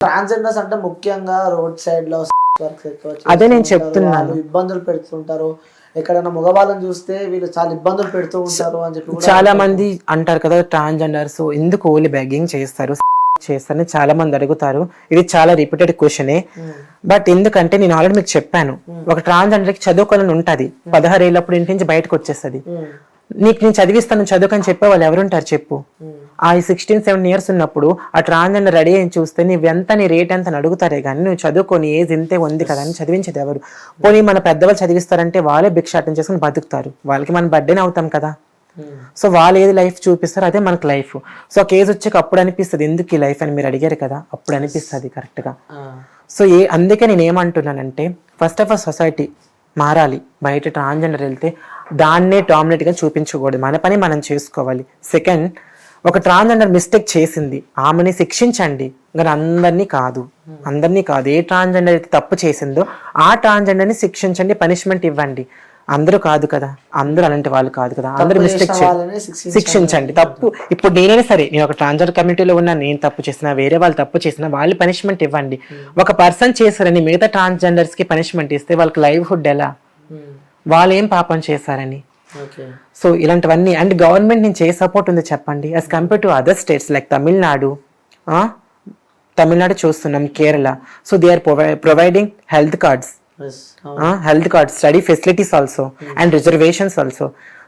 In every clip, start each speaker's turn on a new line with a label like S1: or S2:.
S1: Transgenders అంటే ముఖ్యంగా road సైడ్లో
S2: అదే నేను. చెప్తున్నాను.
S1: ఇబ్బందులు పెడుతుంటారు ఎక్కడైనా మగవాళ్ళని చూస్తే వీళ్ళు చాలా ఇబ్బందులు పెడుతూ ఉంటారు అని చెప్పి
S2: చాలా మంది అంటారు కదా ట్రాన్స్జెండర్స్ ఎందుకు ఓన్లీ బెగ్గింగ్ చేస్తారు? చేస్తారని చాలా మంది అడుగుతారు. ఇది చాలా రిపీటెడ్ క్వశ్చనే బట్ ఎందుకంటే నేను ఆల్రెడీ మీకు చెప్పాను. ఒక ట్రాన్స్జెండర్కి చదువుకోవాలని ఉంటది. పదహారు ఏళ్ళప్పుడు ఇంటి నుంచి బయటకు వచ్చేస్తుంది.
S1: ఉమ్,
S2: నీకు నేను చదివిస్తాను చదువుకని చెప్పే వాళ్ళు ఎవరుంటారు చెప్పు. ఆ సిక్స్టీన్ సెవెన్ ఇయర్స్ ఉన్నప్పుడు ఆ ట్రాన్స్జెండర్ రెడీ అని చూస్తే నువ్వు ఎంత నీ రేట్ ఎంత అని అడుగుతారే కానీ నువ్వు చదువుకొని ఏజ్ ఇంతే ఉంది కదా అని చదివించేది ఎవరు. పోనీ మన పెద్దవాళ్ళు చదివిస్తారంటే వాళ్ళే భిక్షాటం చేసుకుని బతుకుతారు. వాళ్ళకి మనం బర్త్డేనే అవుతాం కదా. సో వాళ్ళు ఏది లైఫ్ చూపిస్తారో అదే మనకు లైఫ్ సో ఒక ఏజ్ వచ్చాక అప్పుడు అనిపిస్తుంది ఎందుకు ఈ లైఫ్ అని మీరు అడిగారు కదా? అప్పుడు అనిపిస్తుంది కరెక్ట్గా సో ఏ అందుకే నేను ఏమంటున్నానంటే ఫస్ట్ ఆఫ్ ఆల్ సొసైటీ మారాలి. బయట ట్రాన్స్జెండర్ వెళ్తే దాన్నే డామినేట్గా చూపించకూడదు. మన పని మనం చేసుకోవాలి. సెకండ్ ఒక ట్రాన్స్జెండర్ మిస్టేక్ చేసింది. ఆమెని శిక్షించండి. కానీ అందరినీ కాదు. అందరినీ కాదు. ఏ ట్రాన్స్జెండర్ అయితే తప్పు చేసిందో ఆ ట్రాన్స్జెండర్ని శిక్షించండి పనిష్మెంట్ ఇవ్వండి. అందరూ కాదు కదా. అందరూ అలాంటి వాళ్ళు కాదు కదా. అందరూ మిస్టేక్. శిక్షించండి. తప్పు. ఇప్పుడు నేనైనా సరే నేను ఒక ట్రాన్స్జెండర్ కమ్యూనిటీలో ఉన్నా నేను తప్పు చేసినా వేరే వాళ్ళు తప్పు చేసినా వాళ్ళు పనిష్మెంట్ ఇవ్వండి. ఒక పర్సన్ చేశారని మిగతా ట్రాన్స్జెండర్స్కి పనిష్మెంట్ ఇస్తే వాళ్ళకి లైవ్హుడ్ ఎలా?
S1: ఉమ్,
S2: వాళ్ళు ఏం పాపం చేశారని? సో ఇలాంటివన్నీ అండ్ గవర్నమెంట్ నుంచి ఏ సపోర్ట్ ఉంది చెప్పండి? As compare to other states like Tamil Nadu Tamil Nadu చూస్తున్నాం Kerala so they are providing health cards health card study facilities also and reservations also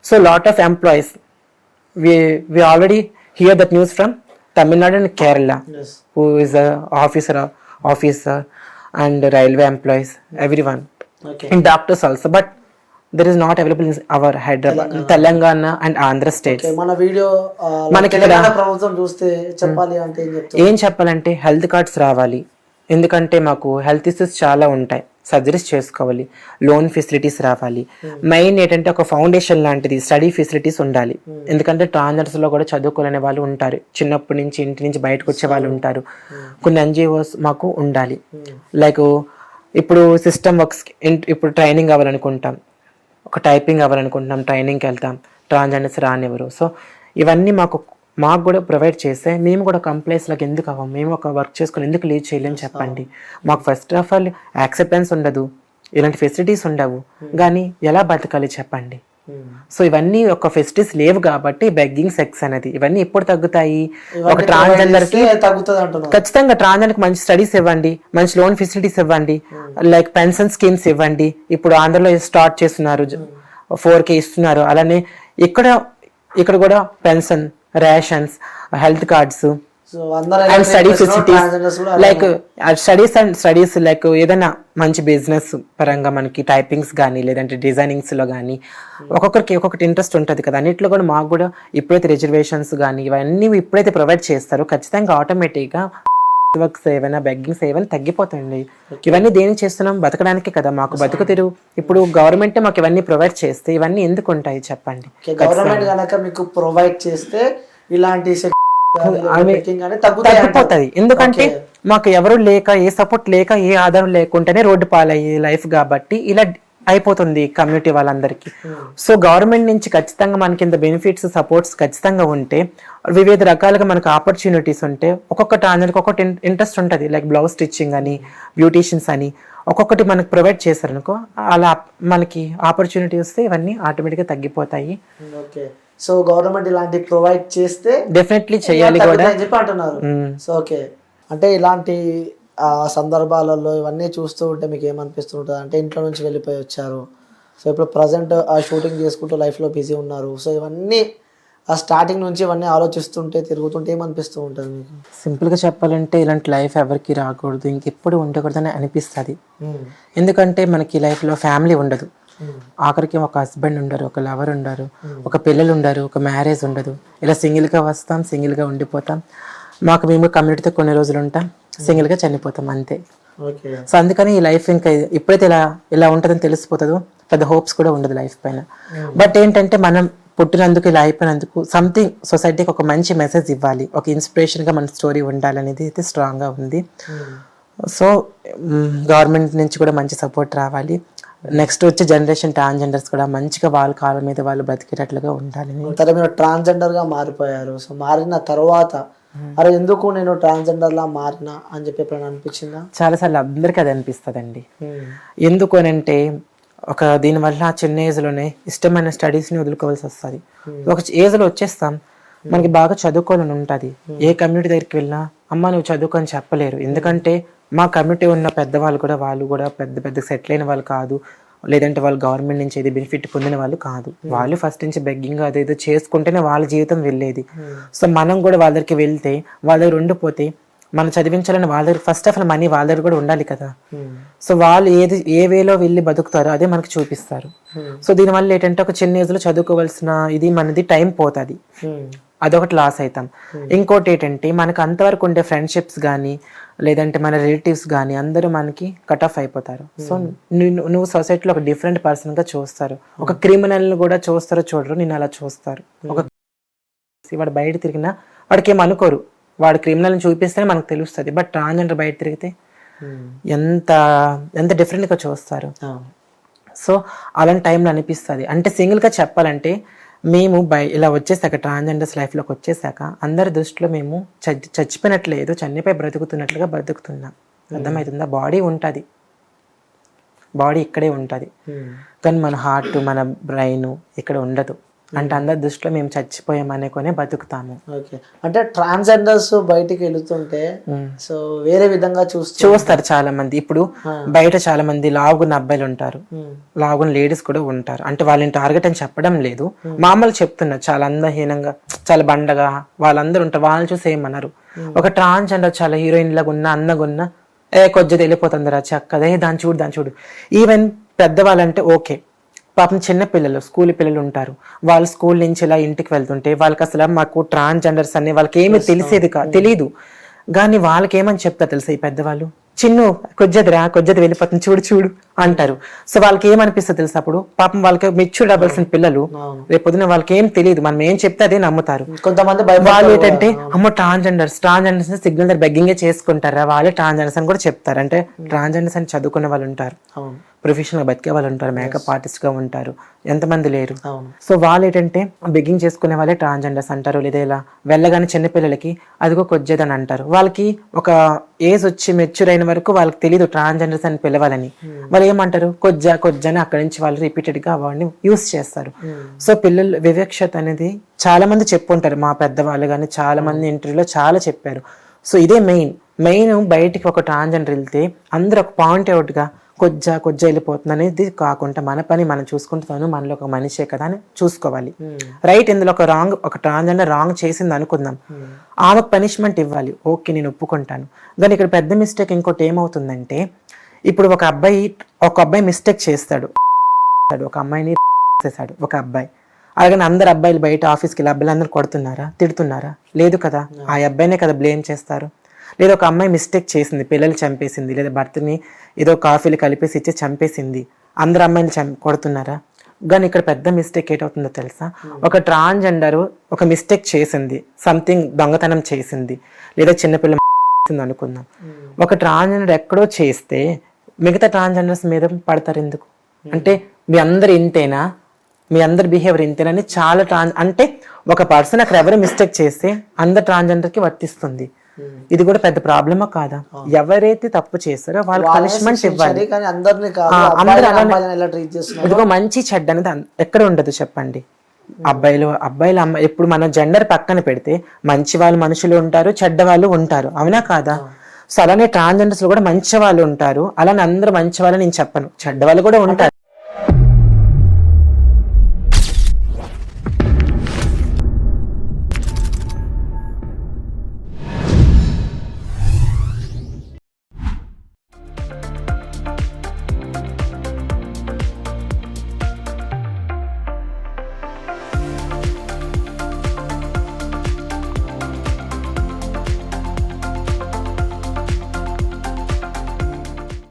S2: so lot of employees we we already hear that news from
S1: Tamil Nadu
S2: and Kerala who is officer officer and railway employees
S1: every
S2: one and doctors also but there is not available in our Hyderabad Telangana and Andhra
S1: state మన video
S2: మనకి
S1: చెప్పాలి ఏం
S2: చెప్పాలంటే health cards రావాలి. ఎందుకంటే మాకు health issues చాలా ఉంటాయి. సర్జరీస్ చేసుకోవాలి. లోన్ ఫెసిలిటీస్ రావాలి. మెయిన్ ఏంటంటే ఒక ఫౌండేషన్ లాంటిది స్టడీ ఫెసిలిటీస్ ఉండాలి. ఎందుకంటే ట్రాన్స్జెండర్స్లో కూడా చదువుకోలేని వాళ్ళు ఉంటారు. చిన్నప్పటి నుంచి ఇంటి నుంచి బయటకు వచ్చే వాళ్ళు ఉంటారు. కొన్ని ఎన్జిఓస్ మాకు ఉండాలి. లైక్ ఇప్పుడు సిస్టమ్ వర్క్స్ ఇప్పుడు ట్రైనింగ్ అవ్వాలనుకుంటాం. ఒక టైపింగ్ అవ్వాలనుకుంటున్నాం ట్రైనింగ్కి వెళ్తాం. ట్రాన్జెండర్స్ రానివ్వరు. సో ఇవన్నీ మాకు మాకు కూడా ప్రొవైడ్ చేస్తే మేము కూడా కంప్లైంట్స్లకు ఎందుకు అవ్వం? మేము ఒక వర్క్ చేసుకొని ఎందుకు లీవ్ చేయలేం చెప్పండి. మాకు ఫస్ట్ ఆఫ్ ఆల్ యాక్సెప్టెన్స్ ఉండదు. ఇలాంటి ఫెసిలిటీస్ ఉండవు. కానీ ఎలా బతకాలి చెప్పండి. సో ఇవన్నీ ఒక ఫెసిలిటీస్ లేవు కాబట్టి బెగ్గింగ్ సెక్స్ అనేది ఇవన్నీ ఎప్పుడు తగ్గుతాయి? ఒక ట్రాన్స్జెండర్
S1: అంటున్నారు.
S2: ఖచ్చితంగా ట్రాన్స్జెండర్కి మంచి స్టడీస్ ఇవ్వండి. మంచి లోన్ ఫెసిలిటీస్ ఇవ్వండి. లైక్ పెన్షన్ స్కీమ్స్ ఇవ్వండి. ఇప్పుడు ఆంధ్రలో స్టార్ట్ చేస్తున్నారు. ఫోర్ కే ఇస్తున్నారు. అలానే ఇక్కడ ఇక్కడ కూడా pension rations health cards. And study facilities like studies and studies like ఏదైనా మంచి బిజినెస్ పరంగా మనకి టైపింగ్స్ కానీ లేదంటే డిజైనింగ్స్లో కానీ ఒక్కొక్కరికి ఒక్కొక్కటి ఇంట్రెస్ట్ ఉంటుంది కదా. అన్నిట్లో కూడా మాకు కూడా ఇప్పుడైతే రిజర్వేషన్స్ కానీ ఇవన్నీ ఇప్పుడైతే ప్రొవైడ్ చేస్తారో. ఖచ్చితంగా ఆటోమేటిక్గా వర్క్స్ ఏమైనా బెగ్గింగ్స్ ఏమైనా తగ్గిపోతాయండి ఇవన్నీ దేనికి చేస్తున్నాం? బతకడానికే కదా మాకు బతుకు తెరువు ఇప్పుడు గవర్నమెంట్ మాకు ఇవన్నీ ప్రొవైడ్ చేస్తే ఇవన్నీ ఎందుకు ఉంటాయి చెప్పండి?
S1: గవర్నమెంట్ గనక మీకు ప్రొవైడ్ చేస్తే ఇలాంటి.
S2: తగ్గిపోతుంది ఎందుకంటే మాకు ఎవరు లేక ఏ సపోర్ట్ లేక ఏ ఆధారం లేకుంటేనే రోడ్డు పాలయ్యే లైఫ్ కాబట్టి ఇలా అయిపోతుంది కమ్యూనిటీ వాళ్ళందరికీ. సో గవర్నమెంట్ నుంచి ఖచ్చితంగా మనకి ఇంత బెనిఫిట్స్ సపోర్ట్స్ ఖచ్చితంగా ఉంటే వివిధ రకాలుగా మనకు ఆపర్చునిటీస్ ఉంటే ఒక్కొక్క ట్రాన్జర్కి ఒక్కొక్కటి ఇంట్రెస్ట్ ఉంటుంది. లైక్ బ్లౌజ్ స్టిచ్చింగ్ అని బ్యూటీషియన్స్ అని ఒక్కొక్కటి మనకు ప్రొవైడ్ చేశారనుకో అలా మనకి ఆపర్చునిటీ వస్తే ఇవన్నీ ఆటోమేటిక్గా తగ్గిపోతాయి.
S1: ఓకే సో గవర్నమెంట్ ఇలాంటి ప్రొవైడ్ చేస్తే
S2: డెఫినెట్లీ చేయాలి కూడా.
S1: చెప్పి అంటున్నారు. సో ఓకే అంటే ఇలాంటి ఆ, సందర్భాలలో ఇవన్నీ చూస్తూ ఉంటే మీకు ఏమనిపిస్తుంటుంది అంటే ఇంట్లో నుంచి వెళ్ళిపోయి వచ్చారు. సో ఇప్పుడు ప్రజెంట్ ఆ షూటింగ్ చేసుకుంటూ లైఫ్లో బిజీ ఉన్నారు. సో ఇవన్నీ ఆ స్టార్టింగ్ నుంచి ఇవన్నీ ఆలోచిస్తుంటే తిరుగుతుంటే ఏమనిపిస్తూ ఉంటుంది మీకు?
S2: సింపుల్గా చెప్పాలంటే ఇలాంటి లైఫ్ ఎవరికి రాకూడదు ఇంకెప్పుడు ఉండకూడదని అనిపిస్తుంది.
S1: ఉమ్,
S2: ఎందుకంటే మనకి లైఫ్లో ఫ్యామిలీ ఉండదు.
S1: ఉమ్,
S2: ఆఖరికి ఒక హస్బెండ్ ఉండరు ఒక లవర్ ఉండరు ఒక పిల్లలు ఉండరు ఒక మ్యారేజ్ ఉండదు. ఇలా సింగిల్గా వస్తాం సింగిల్గా ఉండిపోతాం. మాకు మేము కమ్యూనిటీతో కొన్ని రోజులు ఉంటాం. సింగిల్గా చనిపోతాం అంతే.
S1: ఓకే.
S2: సో అందుకని ఈ లైఫ్ ఇంకా ఎప్పుడైతే ఇలా ఇలా ఉంటుందని తెలిసిపోతుందో పెద్ద హోప్స్ కూడా ఉండదు లైఫ్ పైన. బట్ ఏంటంటే మనం పుట్టినందుకు ఇలా అయిపోయినందుకు సంథింగ్ సొసైటీకి ఒక మంచి మెసేజ్ ఇవ్వాలి. ఒక ఇన్స్పిరేషన్గా మన స్టోరీ ఉండాలనేది అయితే స్ట్రాంగ్గా ఉంది.
S1: ఉమ్,
S2: సో గవర్నమెంట్ నుంచి కూడా మంచి సపోర్ట్ రావాలి. నెక్స్ట్ వచ్చే జనరేషన్ ట్రాన్స్జెండర్స్ కూడా మంచిగా వాళ్ళ కాళ్ళ మీద వాళ్ళు బతికేటట్లుగా
S1: మీరు ట్రాన్స్జెండర్గా మారిపోయారు. సో మారిన తర్వాత అరే ఎందుకు నేను ట్రాన్స్జెండర్ లా మారినా అని చెప్పి ఎప్పుడైనా అనిపించిందా?
S2: చాలాసార్లు అందరికీ అది అనిపిస్తుందండి. ఎందుకు అని అంటే ఒక దీనివల్ల చిన్న ఏజ్లోనే ఇష్టమైన స్టడీస్ని వదులుకోవాల్సి వస్తుంది. ఒక ఏజ్లో వచ్చేస్తాం మనకి బాగా చదువుకోవాలని ఉంటుంది. ఏ కమ్యూనిటీ దగ్గరికి వెళ్ళినా అమ్మ నువ్వు చదువుకొని చెప్పలేరు. ఎందుకంటే మా కమ్యూనిటీ ఉన్న పెద్దవాళ్ళు కూడా వాళ్ళు కూడా పెద్ద పెద్ద సెటిల్ అయిన వాళ్ళు కాదు. లేదంటే వాళ్ళు గవర్నమెంట్ నుంచి ఏది బెనిఫిట్ పొందిన వాళ్ళు కాదు. వాళ్ళు ఫస్ట్ నుంచి బెగ్గింగ్ అదేదో చేసుకుంటేనే వాళ్ళ జీవితం వెళ్ళేది. సో మనం కూడా వాళ్ళ దగ్గరికి వెళ్తే వాళ్ళ దగ్గర ఉండిపోతే మనం చదివించాలని వాళ్ళ దగ్గర ఫస్ట్ ఆఫ్ ఆల్ మనీ వాళ్ళ దగ్గర కూడా ఉండాలి కదా. సో వాళ్ళు ఏది ఏ వేలో వెళ్ళి బతుకుతారో అదే మనకు చూపిస్తారు.
S1: Hmm.
S2: సో దీనివల్ల ఏంటంటే ఒక చిన్న ఏజ్లో చదువుకోవాల్సిన ఇది మనది టైం పోతుంది. అదొకటి లాస్ అవుతాం ఇంకోటి ఏంటంటే మనకు అంతవరకు ఉండే ఫ్రెండ్షిప్స్ కానీ లేదంటే మన రిలేటివ్స్ కానీ అందరూ మనకి కట్ ఆఫ్ అయిపోతారు. సో నిన్ను నువ్వు సొసైటీలో ఒక డిఫరెంట్ పర్సన్గా చూస్తారు. ఒక క్రిమినల్ని కూడా చూస్తారో చూడరు నేను అలా చూస్తారు. ఒక వాడు బయట తిరిగినా వాడికి ఏం అనుకోరు. వాడు క్రిమినల్ని చూపిస్తేనే మనకు తెలుస్తుంది. బట్ ట్రాన్స్జెండర్ బయట తిరిగితే. ఎంత ఎంత డిఫరెంట్గా చూస్తారు. సో అలాంటి టైంలో అనిపిస్తుంది. అంటే సింగిల్గా చెప్పాలంటే మేము బై ఇలా వచ్చేసాక ట్రాన్స్జెండర్స్ లైఫ్లోకి వచ్చేసాక అందరి దృష్టిలో మేము చచ్చి చచ్చిపోయినట్లు ఏదో చనిపోయి బ్రతుకుతున్నట్లుగా బ్రతుకుతున్నాం. అర్థమవుతుందా? బాడీ ఉంటుంది. బాడీ ఇక్కడే ఉంటుంది.
S1: ఉమ్.
S2: కానీ మన హార్ట్ మన బ్రెయిన్ ఇక్కడ ఉండదు. అంటే అందరి దృష్టిలో మేము చచ్చిపోయామనే కొనే బతుకుతాము.
S1: ఓకే అంటే ట్రాన్స్జెండర్స్ బయటికి వెళుతుంటే సో వేరే విధంగా చూస్తూ
S2: చూస్తారు చాలా మంది ఇప్పుడు బయట చాలా మంది లావుగున్న అబ్బాయిలు ఉంటారు.
S1: ఉమ్.
S2: లాగున్న లేడీస్ కూడా ఉంటారు. అంటే వాళ్ళని టార్గెట్ అని చెప్పడం లేదు. మామూలు చెప్తున్నారు చాలా అందహీనంగా చాలా బండగా వాళ్ళందరూ ఉంటారు. వాళ్ళని చూసి ఏమన్నారు ఒక ట్రాన్స్జెండర్ చాలా హీరోయిన్ లాగా ఉన్న అందగా ఉన్న ఏ కొద్దిగా వెళ్ళిపోతుంది రా చక్కదే దాన్ని చూడు దాన్ని చూడు. ఈవెన్ పెద్దవాళ్ళంటే ఓకే పాపం చిన్న పిల్లలు స్కూల్ పిల్లలు ఉంటారు. వాళ్ళు స్కూల్ నుంచి ఇలా ఇంటికి వెళ్తుంటే వాళ్ళకి అసలు మాకు ట్రాన్స్జెండర్స్ అనే వాళ్ళకి ఏమీ తెలిసేది కా తెలియదు కానీ వాళ్ళకి ఏమని చెప్తారు తెలుసా ఈ పెద్దవాళ్ళు? చిన్ను కొజ్జదిరా కొజ్జది వెళ్ళిపోతుంది చూడు చూడు. అంటారు. సో వాళ్ళకి ఏమనిపిస్తుంది తెలుసా అప్పుడు? పాపం వాళ్ళకి మెచ్యూర్డ్ అవ్వాల్సిన పిల్లలు. రేపు పొద్దున వాళ్ళకి ఏం తెలియదు. మనం ఏం చెప్తే అదే నమ్ముతారు.
S1: కొంతమంది
S2: వాళ్ళు ఏంటంటే అమ్మో ట్రాన్స్జెండర్స్ ట్రాన్స్జెండర్స్ సిగ్నల్ దగ్గర బెగ్గింగే చేసుకుంటారా? వాళ్ళే ట్రాన్స్జెండర్స్ అని కూడా చెప్తారు. అంటే ట్రాన్స్జెండర్స్ అని చదువుకునే వాళ్ళు ఉంటారు. ప్రొఫెషనల్ బతికే వాళ్ళు ఉంటారు. మేకప్ ఆర్టిస్ట్గా ఉంటారు. ఎంతమంది లేరు. సో వాళ్ళు ఏంటంటే బెగ్గింగ్ చేసుకునే వాళ్ళే ట్రాన్స్జెండర్స్ అంటారు. లేదా ఇలా వెళ్ళగానే చిన్నపిల్లలకి అదిగో కొజ్జేదని అంటారు. వాళ్ళకి ఒక ఏజ్ వచ్చి మెచ్యూర్ అయిన వరకు వాళ్ళకి తెలియదు ట్రాన్స్జెండర్స్ అని పిలవాలని. వాళ్ళు ఏమంటారు కొజ్జా కొజ్జా అని అక్కడి నుంచి వాళ్ళు రిపీటెడ్గా వాడిని యూస్ చేస్తారు. సో పిల్లలు వివక్షత అనేది చాలా మంది చెప్పుంటారు. మా పెద్దవాళ్ళు కానీ చాలా మంది ఇంటర్వ్యూలో చాలా చెప్పారు. సో ఇదే మెయిన్. మెయిన్ బయటికి ఒక ట్రాన్స్జెండర్ వెళ్తే అందరూ ఒక పాయింట్ అవుట్గా కొజ్జా కొజ్జా వెళ్ళిపోతుంది అనేది కాకుండా మన పని మనం చూసుకుంటాను మనలో ఒక మనిషే కదా అని చూసుకోవాలి. రైట్ ఇందులో ఒక రాంగ్ ఒక ట్రాన్స్జెండర్ రాంగ్ చేసింది అనుకుందాం. ఆమెకు పనిష్మెంట్ ఇవ్వాలి. ఓకే నేను ఒప్పుకుంటాను. కానీ ఇక్కడ పెద్ద మిస్టేక్ ఇంకోటి ఏమవుతుందంటే ఇప్పుడు ఒక అబ్బాయి ఒక అబ్బాయి మిస్టేక్ చేస్తాడు. ఒక అమ్మాయిని చేశాడు ఒక అబ్బాయి. అలాగని అందరు అబ్బాయిలు బయట ఆఫీస్కి వెళ్ళి అబ్బాయిలు అందరు కొడుతున్నారా తిడుతున్నారా? లేదు కదా ఆ అబ్బాయినే కదా బ్లేమ్ చేస్తారు. లేదా ఒక అమ్మాయి మిస్టేక్ చేసింది పిల్లలు చంపేసింది లేదా భర్తని ఏదో కాఫీలు కలిపేసి ఇచ్చి చంపేసింది అందరు అమ్మాయిలు చం కొడుతున్నారా? కానీ ఇక్కడ పెద్ద మిస్టేక్ ఏటవుతుందో తెలుసా? ఒక ట్రాన్స్జెండర్ ఒక మిస్టేక్ చేసింది సంథింగ్ దొంగతనం చేసింది లేదా చిన్నపిల్ల అనుకుందాం. ఒక ట్రాన్స్జెండర్ ఎక్కడో చేస్తే మిగతా ట్రాన్స్జెండర్స్ మీద పడతారు ఎందుకు? అంటే మీ అందరు ఇంతేనా? మీ అందరి బిహేవియర్ ఇంతేనని చాలా ట్రాన్స్ అంటే ఒక పర్సన్ అక్కడ ఎవరు మిస్టేక్ చేస్తే అందరు ట్రాన్స్జెండర్కి వర్తిస్తుంది. ఇది కూడా పెద్ద ప్రాబ్లమా కాదా? ఎవరైతే తప్పు చేస్తారో వాళ్ళకి పనిష్మెంట్ ఇవ్వాలి. ఇదిగో మంచి చెడ్డ అనేది అన్- ఎక్కడ ఉండదు చెప్పండి. అబ్బాయిలు అబ్బాయిలు అమ్మ ఎప్పుడు మనం జెండర్ పక్కన పెడితే మంచి వాళ్ళు మనుషులు ఉంటారు చెడ్డ వాళ్ళు ఉంటారు. అవునా కాదా? సో అలానే ట్రాన్స్జెండర్స్ కూడా మంచి వాళ్ళు ఉంటారు. అలానే అందరూ మంచి వాళ్ళని నేను చెప్పను. చెడ్డ వాళ్ళు కూడా ఉంటారు.